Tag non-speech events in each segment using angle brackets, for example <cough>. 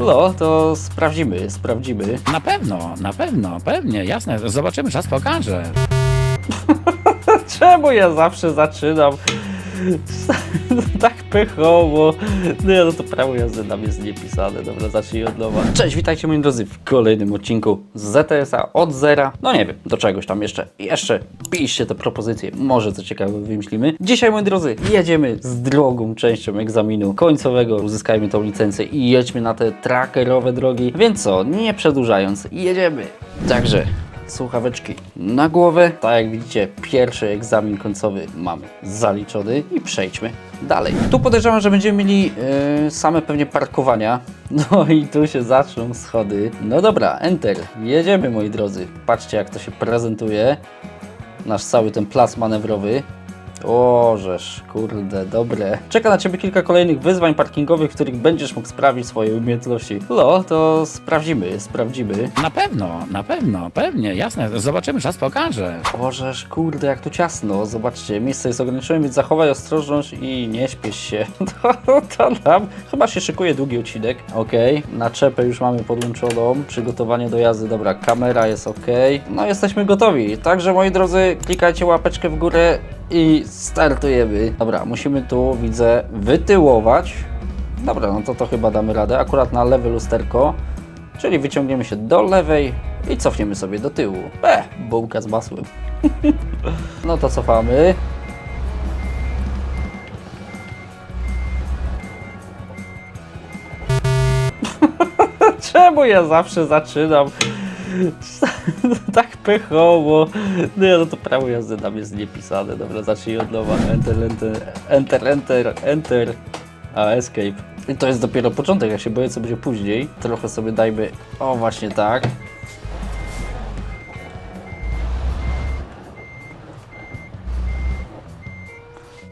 No, to sprawdzimy, sprawdzimy. Na pewno, na pewno, pewnie, jasne. Zobaczymy, czas pokaże. <laughs> Czemu ja zawsze zaczynam <laughs> tak pychowo? Nie, no to prawo jazdy nam jest niepisane. Dobra, zacznij od nowa. Cześć, witajcie moi drodzy w kolejnym odcinku z ZTS-a od zera. No nie wiem, do czegoś tam jeszcze. Jeszcze piszcie te propozycje, może co ciekawe wymyślimy. Dzisiaj, moi drodzy, jedziemy z drugą częścią egzaminu końcowego. Uzyskajmy tą licencję i jedźmy na te trackerowe drogi. Więc co, nie przedłużając, jedziemy. Także słuchaweczki na głowę. Tak jak widzicie, pierwszy egzamin końcowy mamy zaliczony i przejdźmy dalej. Tu podejrzewam, że będziemy mieli yy, same pewnie parkowania. <laughs> No i tu się zaczną schody. No dobra, enter. Jedziemy moi drodzy. Patrzcie jak to się prezentuje. Nasz cały ten plac manewrowy. O, żeż, kurde, dobre. Czeka na Ciebie kilka kolejnych wyzwań parkingowych, w których będziesz mógł sprawdzić swoje umiejętności. No, to sprawdzimy, sprawdzimy. Na pewno, na pewno, pewnie, jasne. Zobaczymy, czas pokaże. Ożeż, kurde, jak tu ciasno. Zobaczcie, miejsce jest ograniczone, więc zachowaj ostrożność i nie śpiesz się. <laughs> To, to nam chyba się szykuje długi odcinek. Ok, naczepę już mamy podłączoną. Przygotowanie do jazdy, dobra, kamera jest ok. No, jesteśmy gotowi. Także, moi drodzy, klikajcie łapeczkę w górę i startujemy. Dobra, musimy tu, widzę, wytyłować. Dobra, no to to chyba damy radę. Akurat na lewe lusterko. Czyli wyciągniemy się do lewej i cofniemy sobie do tyłu. E, bułka z masłem. <laughs> no to cofamy. <laughs> Czemu ja zawsze zaczynam <laughs> tak pychowo? Nie, no to prawo jazdy nam jest niepisane. Dobra, zacznij od nowa. Enter, enter, enter, enter, enter. A, escape. I to jest dopiero początek, ja się boję, co będzie później. Trochę sobie dajmy, o właśnie tak.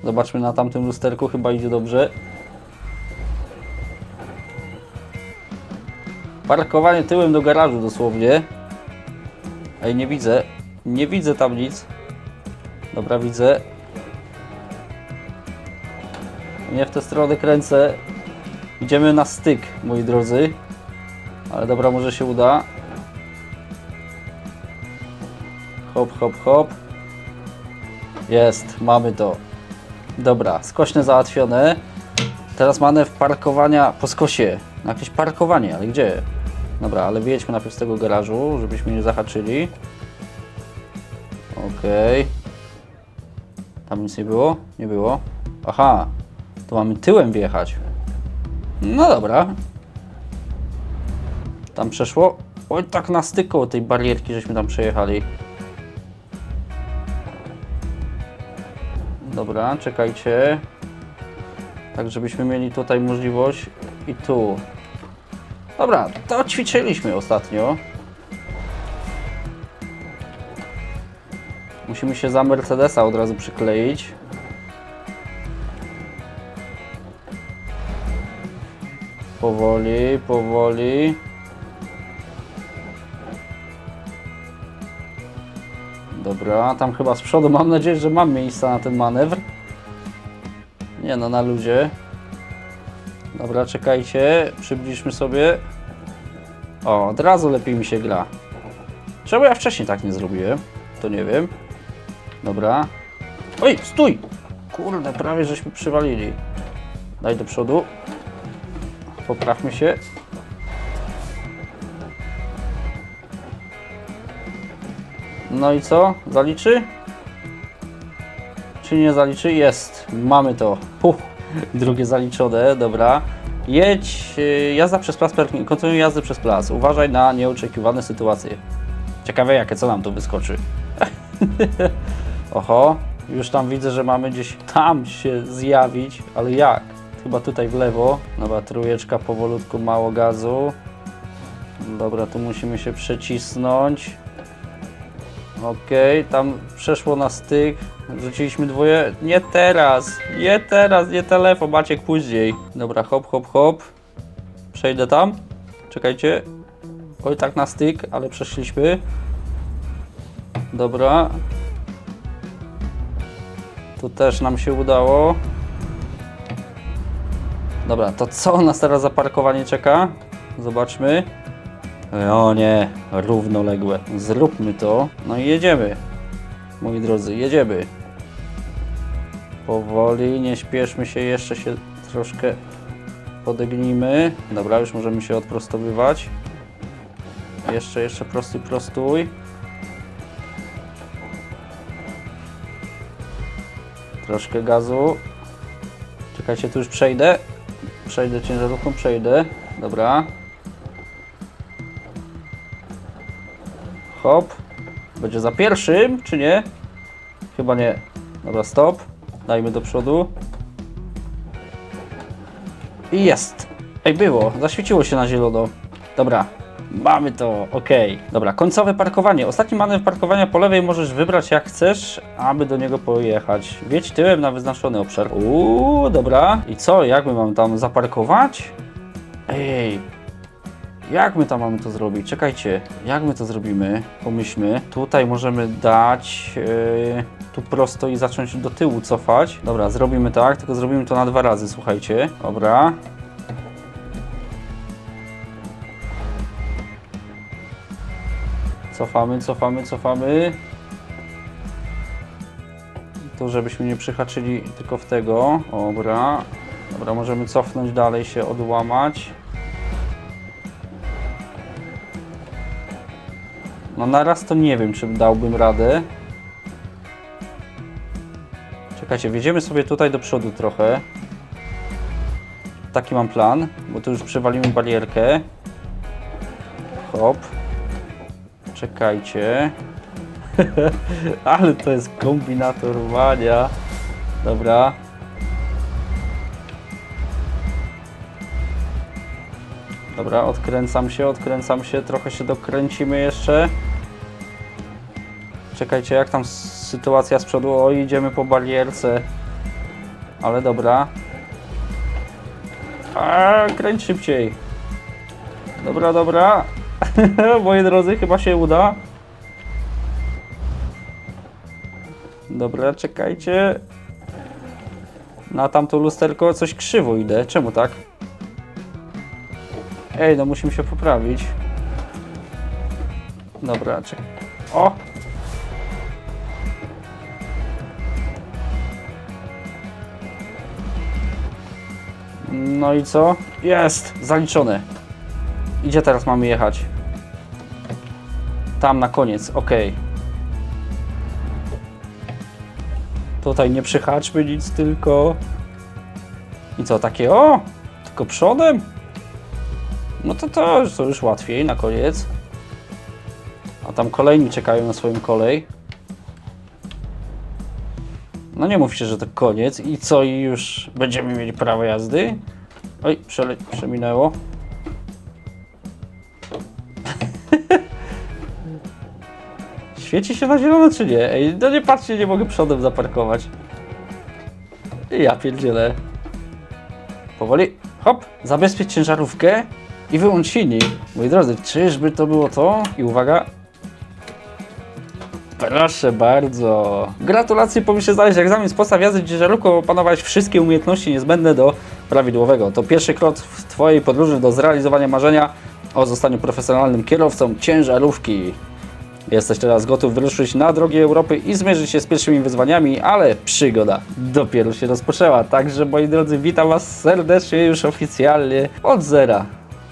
Zobaczmy na tamtym lusterku, chyba idzie dobrze. Parkowanie tyłem do garażu dosłownie. Ej, nie widzę. Nie widzę tam nic. Dobra, widzę. Nie w tę stronę kręcę. Idziemy na styk, moi drodzy. Ale dobra, może się uda. Hop, hop, hop. Jest, mamy to. Dobra, skośne załatwione. Teraz manewr parkowania po skosie. Na jakieś parkowanie, ale gdzie? Dobra, ale wyjedźmy najpierw z tego garażu, żebyśmy nie zahaczyli. Okej. Tam nic nie było? Nie było. Aha, to mamy tyłem wjechać. No dobra. Tam przeszło. Oj, tak na styku tej barierki, żeśmy tam przejechali. Dobra, czekajcie. Tak, żebyśmy mieli tutaj możliwość i tu. Dobra, to ćwiczyliśmy ostatnio. Musimy się za Mercedesa od razu przykleić. Powoli, powoli. Dobra, tam chyba z przodu mam nadzieję, że mam miejsca na ten manewr. Nie no, na luzie. Dobra, czekajcie, przybliżmy sobie. O, od razu lepiej mi się gra. Czemu ja wcześniej tak nie zrobiłem? To nie wiem. Dobra. Oj, stój! Kurde, prawie żeśmy przywalili. Daj do przodu. Poprawmy się. No i co? Zaliczy? Czy nie zaliczy? Jest. Mamy to. Puh. Drugie zaliczone, dobra. Jedź, y, jazda przez plac, kontynuuj jazdę przez plac. Uważaj na nieoczekiwane sytuacje. Ciekawe jakie, co nam tu wyskoczy. <laughs> Oho, już tam widzę, że mamy gdzieś tam się zjawić, ale jak? Chyba tutaj w lewo. Dobra, trójeczka powolutku, mało gazu. Dobra, tu musimy się przecisnąć. Okej, tam przeszło na styk. Rzuciliśmy dwoje. Nie teraz! Nie teraz, nie telefon, Maciek później. Dobra, hop, hop, hop. Przejdę tam. Czekajcie. Oj, tak na styk, ale przeszliśmy. Dobra. Tu też nam się udało. Dobra, to co nas teraz za parkowanie czeka? zobaczmy. O nie, równoległe. Zróbmy to. No i jedziemy. Moi drodzy, jedziemy. Powoli, nie śpieszmy się, jeszcze się troszkę podegnijmy. Dobra, już możemy się odprostowywać. Jeszcze, jeszcze prostuj, prostuj. Troszkę gazu. Czekajcie, tu już przejdę. Przejdę ciężarówką, przejdę. Dobra. Hop. Będzie za pierwszym, czy nie? Chyba nie. Dobra, stop. Dajmy do przodu. I jest. Ej, było. Zaświeciło się na zielono. Dobra. Mamy to, ok. Dobra, końcowe parkowanie. Ostatni manewr parkowania po lewej możesz wybrać jak chcesz, aby do niego pojechać. Wiedź tyłem na wyznaczony obszar. Uuu, dobra. I co, jak my mamy tam zaparkować? Ej, jak my tam mamy to zrobić? Czekajcie, jak my to zrobimy? Pomyślmy. Tutaj możemy dać yy, tu prosto i zacząć do tyłu cofać. Dobra, zrobimy tak, tylko zrobimy to na dwa razy, słuchajcie. Dobra. Cofamy, cofamy, cofamy. Tu, żebyśmy nie przyhaczyli tylko w tego. Dobra. Dobra, możemy cofnąć dalej, się odłamać. No na raz to nie wiem, czy dałbym radę. Czekajcie, wjedziemy sobie tutaj do przodu trochę. Taki mam plan, bo tu już przewalimy barierkę. Hop. Czekajcie. <laughs> Ale to jest kombinator mania. Dobra. Dobra, odkręcam się, odkręcam się, trochę się dokręcimy jeszcze. Czekajcie, jak tam sytuacja z przodu? O, idziemy po barierce. Ale dobra. A, kręć szybciej. Dobra, dobra. <laughs> Moi drodzy, chyba się uda. Dobra, czekajcie. Na tamto lusterko coś krzywo idę. Czemu tak? Ej, no musimy się poprawić. Dobra, czekaj. O! No i co? Jest! Zaliczone. Gdzie teraz mamy jechać? Tam na koniec, ok. Tutaj nie przyhaczmy nic tylko. I co, takie o? Tylko przodem? No to to, to już łatwiej na koniec. A tam kolejni czekają na swoją kolej. No nie mówcie, że to koniec. I co, i już będziemy mieli prawo jazdy? Oj, przele- przeminęło. <laughs> Świeci się na zielono czy nie? Ej, no nie patrzcie, nie mogę przodem zaparkować. Ja pierdzielę. Powoli, hop, zabezpiecz ciężarówkę i wyłącz silnik. Moi drodzy, czyżby to było to? I uwaga. Proszę bardzo. Gratulacje, powinniście zdać egzamin z podstaw jazdy ciężarówką, opanować wszystkie umiejętności niezbędne do prawidłowego. To pierwszy krok w Twojej podróży do zrealizowania marzenia o zostaniu profesjonalnym kierowcą ciężarówki. Jesteś teraz gotów wyruszyć na drogi Europy i zmierzyć się z pierwszymi wyzwaniami, ale przygoda dopiero się rozpoczęła. Także moi drodzy, witam Was serdecznie już oficjalnie od zera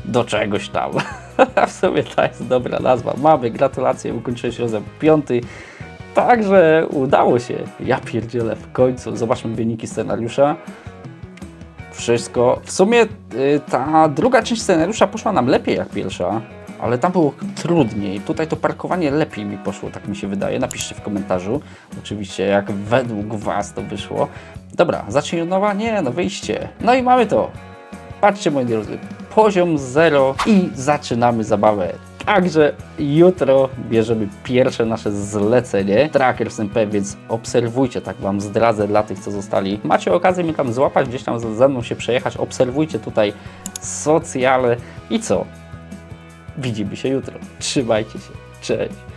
do czegoś tam. <laughs> w sumie to jest dobra nazwa. Mamy gratulacje, ukończyłeś rozdział piąty. Także udało się. Ja pierdzielę w końcu. Zobaczmy wyniki scenariusza. Wszystko. W sumie y, ta druga część scenariusza poszła nam lepiej jak pierwsza, ale tam było trudniej. Tutaj to parkowanie lepiej mi poszło, tak mi się wydaje. Napiszcie w komentarzu, oczywiście, jak według Was to wyszło. Dobra, zacznij od nowa? Nie, no wyjście. No i mamy to. Patrzcie, moi drodzy, poziom 0 i zaczynamy zabawę. Także jutro bierzemy pierwsze nasze zlecenie Trackers MP, więc obserwujcie, tak Wam zdradzę dla tych, co zostali. Macie okazję mnie tam złapać, gdzieś tam ze mną się przejechać, obserwujcie tutaj socjale i co? Widzimy się jutro. Trzymajcie się. Cześć.